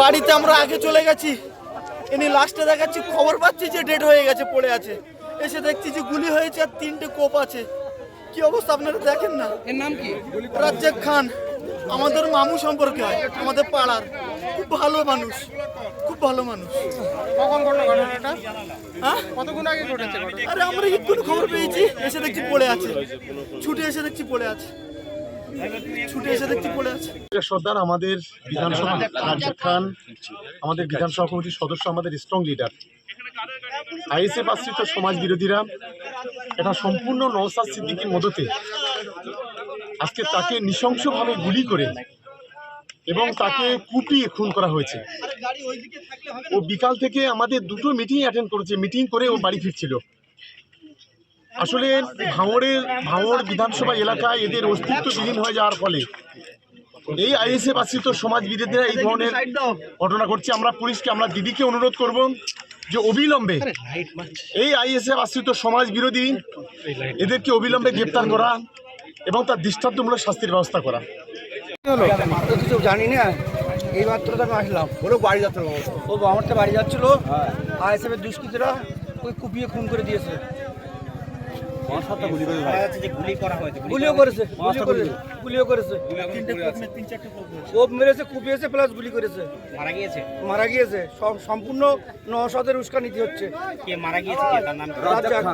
বাড়িতে আমরা আগে চলে গেছি। ইনি লাস্টে দেখাচ্ছি খবর পাচ্ছি যে ডেড হয়ে গেছে পড়ে আছে। এসে দেখছি যে গুলি হয়েছে আর তিনটে কোপ আছে। কি অবস্থা আপনারা দেখেন না? এর নাম কি? রাজ্জাক খান আমাদের মামু সম্পর্কে হয় আমাদের পাড়ার। খুব ভালো মানুষ খুব ভালো মানুষ। কখন ঘটনাটা? হ্যাঁ? কতক্ষণ আগে ঘটেছে আরে আমরা এক্ষুনি খবর পেয়েছি এসে দেখছি পড়ে আছে। ছুটে এসে দেখছি পড়ে আছে। সর্দার আমাদের বিধানসভা রাজ্জাক খান, আমাদের বিধানসভা কমিটির সদস্য, আমাদের স্ট্রং লিডার আইএসএফ আশ্রিত সমাজ বিরোধীরা, এটা সম্পূর্ণ নওসাদ সিদ্দিকির মদতে আজকে তাকে নৃশংসভাবে গুলি করে এবং তাকে কুপিয়ে খুন করা হয়েছে। ও বিকাল থেকে আমাদের দুটো মিটিং অ্যাটেন্ড করেছে। মিটিং করে ও বাড়ি ফিরছিল। আসলে ভাঙড়ের ভাঙড় বিধানসভা এলাকায় এদের অস্তিত্ব বিলীন হয়ে যাওয়ার ফলে এই আইএসএফ আশ্রিত সমাজ বিরোধীরা এই ধরনের ঘটনা ঘটছে। আমরা পুলিশকে আমরা দিদিকে অনুরোধ করব যে অবিলম্বে এই আইএসএফ আশ্রিত সমাজ বিরোধী এদেরকে অবিলম্বে গ্রেপ্তার করা এবং তার দৃষ্টান্তমূলক শাস্তির ব্যবস্থা করা। কিছু জানি না। এই মাত্র তো আমি আসলাম। বলো বাড়ি যাচ্ছিল ও আমার তো বাড়ি যাচ্ছিল। আর এসবে দুষ্কৃতীরা ওই কুপিয়ে খুন করে দিয়েছে। গুলিও করেছে গুলিও করেছে গুলিও করেছে। ও মেরেছে কুপিয়েছে প্লাস গুলি করেছে। মারা গিয়েছে? মারা গিয়েছে। সব সম্পূর্ণ উস্কানিতে হচ্ছে। কে মারা গিয়েছে? কে তার নাম? কি? রাজ্জাক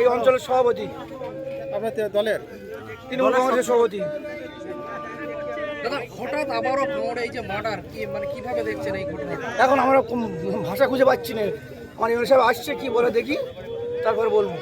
এই অঞ্চলের সভাপতি। আপনার দলের? তৃণমূল কংগ্রেসের সভাপতি। দাদা হঠাৎ আবারও ভাঙড়ে এই যে মার্ডার কি মানে কীভাবে দেখছেন এই ঘটনাটা? এখন আমরা ভাষা খুঁজে পাচ্ছি না। আমার সাহেব আসছে কি বলে দেখি তারপরে বলব।